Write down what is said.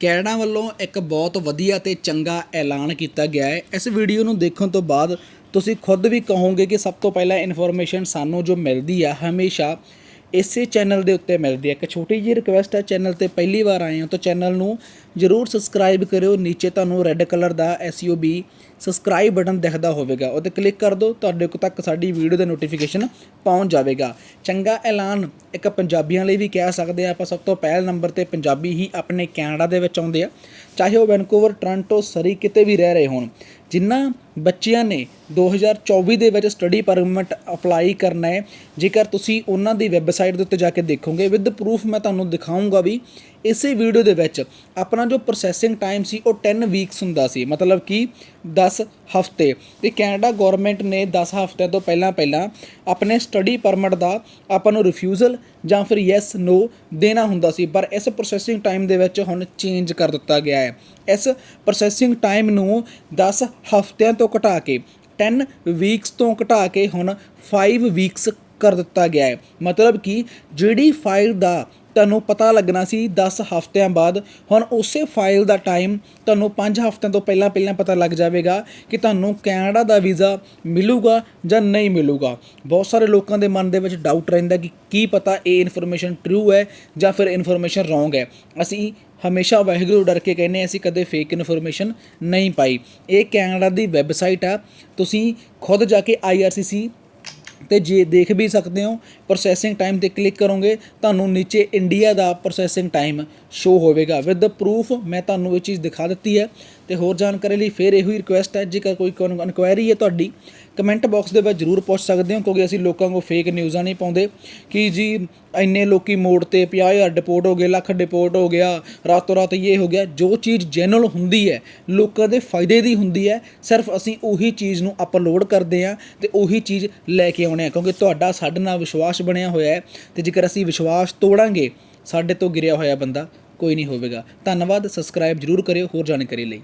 Canada ਵੱਲੋਂ ਇੱਕ ਬਹੁਤ ਵਧੀਆ ਤੇ ਚੰਗਾ ਐਲਾਨ ਕੀਤਾ ਗਿਆ ਹੈ। ਇਸ ਵੀਡੀਓ ਨੂੰ ਦੇਖਣ ਤੋਂ ਬਾਅਦ ਤੁਸੀਂ ਖੁਦ ਵੀ ਕਹੋਗੇ ਕਿ ਸਭ ਤੋਂ ਪਹਿਲਾਂ ਇਨਫੋਰਮੇਸ਼ਨ ਸਾਨੂੰ ਜੋ ਮਿਲਦੀ ਆ, ਹਮੇਸ਼ਾ ਇਸੇ ਚੈਨਲ ਦੇ ਉੱਤੇ ਮਿਲਦੀ ਹੈ। ਇੱਕ ਛੋਟੀ ਜਿਹੀ ਰਿਕਵੈਸਟ ਹੈ, ਚੈਨਲ ਤੇ ਪਹਿਲੀ ਵਾਰ ਆਏ ਹੋ ਤਾਂ ਚੈਨਲ ਨੂੰ ਜਰੂਰ ਸਬਸਕ੍ਰਾਈਬ ਕਰਿਓ। ਨੀਚੇ ਤੁਹਾਨੂੰ ਰੈੱਡ ਕਲਰ ਦਾ SUB ਸਬਸਕ੍ਰਾਈਬ ਬਟਨ ਦਿਖਦਾ ਹੋਵੇਗਾ। ਉਹਤੇ ਕਲਿੱਕ ਕਰ ਦਿਓ, ਤੁਹਾਡੇ ਕੋਲ ਤੱਕ ਸਾਡੀ ਵੀਡੀਓ ਦਾ ਨੋਟੀਫਿਕੇਸ਼ਨ ਪਹੁੰਚ ਜਾਵੇਗਾ। ਚੰਗਾ ਐਲਾਨ, ਇੱਕ ਪੰਜਾਬੀਆਂ ਲਈ ਵੀ ਕਹਿ ਸਕਦੇ ਆ ਆਪਾਂ ਸਭ ਤੋਂ ਪਹਿਲ ਨੰਬਰ ਤੇ ਪੰਜਾਬੀ ਹੀ ਆਪਣੇ ਕੈਨੇਡਾ ਦੇ ਵਿੱਚ ਆਉਂਦੇ ਆ। ਚਾਹੇ ਉਹ ਵੈਨਕੂਵਰ, ਟੋਰਾਂਟੋ, ਸਰੀ ਕਿਤੇ ਵੀ ਰਹਿ ਰਹੇ ਹੋਣ, ਜਿਨ੍ਹਾਂ ਬੱਚਿਆਂ ਨੇ 2024 ਦੇ ਵਿੱਚ ਸਟੱਡੀ ਪਰਮਿਟ ਅਪਲਾਈ ਕਰਨਾ ਹੈ, ਜੇਕਰ ਤੁਸੀਂ ਉਹਨਾਂ ਦੀ ਵੈਬਸਾਈਟ ਦੇ ਉੱਤੇ ਜਾ ਕੇ ਦੇਖੋਗੇ, ਵਿਦ ਪ੍ਰੂਫ ਮੈਂ ਤੁਹਾਨੂੰ ਦਿਖਾਉਂਗਾ ਵੀ ਇਸੇ ਵੀਡੀਓ ਦੇ ਵਿੱਚ ਆਪਣਾ ਜੋ ਪ੍ਰੋਸੈਸਿੰਗ ਟਾਈਮ ਸੀ, ਉਹ 10 ਵੀਕਸ ਹੁੰਦਾ ਸੀ। ਮਤਲਬ ਕਿ 10 ਹਫ਼ਤੇ। ਤੇ ਕੈਨੇਡਾ ਗਵਰਨਮੈਂਟ ਨੇ 10 ਹਫ਼ਤਿਆਂ ਤੋਂ ਪਹਿਲਾਂ ਪਹਿਲਾਂ ਆਪਣੇ ਸਟੱਡੀ ਪਰਮਿਟ ਦਾ ਆਪਾਂ ਨੂੰ ਰਿਫਿਊਜ਼ਲ ਜਾਂ ਫਿਰ ਯੈਸ ਨੋ ਦੇਣਾ ਹੁੰਦਾ ਸੀ। ਪਰ ਇਸ ਪ੍ਰੋਸੈਸਿੰਗ ਟਾਈਮ ਦੇ ਵਿੱਚ ਹੁਣ ਚੇਂਜ ਕਰ ਦਿੱਤਾ ਗਿਆ ਹੈ। ਇਸ ਪ੍ਰੋਸੈਸਿੰਗ ਟਾਈਮ ਨੂੰ 10 ਹਫ਼ਤਿਆਂ ਤੋਂ ਘਟਾ ਕੇ 10 ਵੀਕਸ ਤੋਂ ਘਟਾ ਕੇ ਹੁਣ 5 ਵੀਕਸ ਕਰ ਦਿੱਤਾ ਗਿਆ ਹੈ। ਮਤਲਬ ਕਿ ਜਿਹੜੀ ਫਾਈਲ ਦਾ ਤੁਹਾਨੂੰ ਪਤਾ ਲੱਗਣਾ ਸੀ 10 ਹਫ਼ਤਿਆਂ ਬਾਅਦ। ਹੁਣ ਉਸੇ ਫਾਈਲ ਦਾ ਟਾਈਮ ਤੁਹਾਨੂੰ 5 ਹਫ਼ਤਿਆਂ ਤੋਂ ਪਹਿਲਾਂ ਪਹਿਲਾਂ ਪਤਾ ਲੱਗ ਜਾਵੇਗਾ ਕਿ ਤੁਹਾਨੂੰ ਕੈਨੇਡਾ ਦਾ ਵੀਜ਼ਾ ਮਿਲੂਗਾ ਜਾਂ ਨਹੀਂ ਮਿਲੂਗਾ। ਬਹੁਤ ਸਾਰੇ ਲੋਕਾਂ ਦੇ ਮਨ ਦੇ ਵਿੱਚ ਡਾਊਟ ਰਹਿੰਦਾ ਕਿ ਕੀ ਪਤਾ ਇਹ ਇਨਫੋਰਮੇਸ਼ਨ ਟਰੂ ਹੈ ਜਾਂ ਫਿਰ ਇਨਫੋਰਮੇਸ਼ਨ ਰੋਂਗ ਹੈ। ਅਸੀਂ ਹਮੇਸ਼ਾ ਵਾਹਿਗੁਰੂ ਡਰ ਕੇ ਕਹਿੰਦੇ ਅਸੀਂ ਕਦੇ ਫੇਕ ਇਨਫੋਰਮੇਸ਼ਨ ਨਹੀਂ ਪਾਈ। ਇਹ ਕੈਨੇਡਾ ਦੀ ਵੈਬਸਾਈਟ ਆ। ਤੁਸੀਂ ਖੁਦ ਜਾ ਕੇ IRCC ਤੇ ਜੇ ਦੇਖ ਵੀ ਸਕਦੇ ਹੋ ਪ੍ਰੋਸੈਸਿੰਗ ਟਾਈਮ ਤੇ ਕਲਿੱਕ ਕਰੋਗੇ, ਤੁਹਾਨੂੰ ਨੀਚੇ ਇੰਡੀਆ ਦਾ ਪ੍ਰੋਸੈਸਿੰਗ ਟਾਈਮ ਸ਼ੋ ਹੋਵੇਗਾ। ਵਿਦ ਪ੍ਰੂਫ ਮੈਂ ਤੁਹਾਨੂੰ ਇਹ ਚੀਜ਼ ਦਿਖਾ ਦਿੱਤੀ ਹੈ। ਤੇ ਹੋਰ ਜਾਣਕਾਰੀ ਲਈ ਫਿਰ ਇਹੋ ਹੀ ਰਿਕੁਐਸਟ ਹੈ, ਜੇਕਰ ਕੋਈ ਇਨਕੁਆਇਰੀ ਹੈ ਤੁਹਾਡੀ ਕਮੈਂਟ ਬਾਕਸ ਦੇ ਵਿੱਚ ਜਰੂਰ ਪੁੱਛ ਸਕਦੇ ਹੋ, ਕਿਉਂਕਿ ਅਸੀਂ ਲੋਕਾਂ ਕੋਲ ਫੇਕ ਨਿਊਜ਼ਾਂ ਨਹੀਂ ਪਾਉਂਦੇ। ਕਿ ਜੀ, ਇੰਨੇ ਲੋਕੀ ਮੋੜ ਤੇ 50000 ਡਿਪੋਰਟ ਹੋ ਗਏ, ਲੱਖ ਡਿਪੋਰਟ ਹੋ ਗਿਆ, ਰਾਤੋਂ ਰਾਤ ਇਹ ਹੋ ਗਿਆ, ਜੋ ਚੀਜ਼ ਜੈਨੂਅਲ ਹੁੰਦੀ ਹੈ, ਲੋਕਾਂ ਦੇ ਫਾਇਦੇ ਦੀ ਹੁੰਦੀ ਹੈ, ਸਿਰਫ ਅਸੀਂ ਉਹੀ ਚੀਜ਼ ਨੂੰ ਅਪਲੋਡ ਕਰਦੇ ਹਾਂ ਤੇ ਉਹੀ ਚੀਜ਼ ਲੈ ਕੇ ਆਉਣੇ ਆ ਕਿਉਂਕਿ ਤੁਹਾਡਾ ਸਾਡੇ ਨਾਲ ਵਿਸ਼ਵਾਸ ਬਣਿਆ ਹੋਇਆ ਹੈ ਤੇ ਜੇਕਰ ਅਸੀਂ ਵਿਸ਼ਵਾਸ ਤੋੜਾਂਗੇ, ਸਾਡੇ ਤੋਂ ਗਿਰਿਆ ਹੋਇਆ ਬੰਦਾ ਕੋਈ ਨਹੀਂ ਹੋਵੇਗਾ। ਧੰਨਵਾਦ ਸਬਸਕ੍ਰਾਈਬ ਜਰੂਰ ਕਰਿਓ, ਹੋਰ ਜਾਣਕਾਰੀ ਲਈ।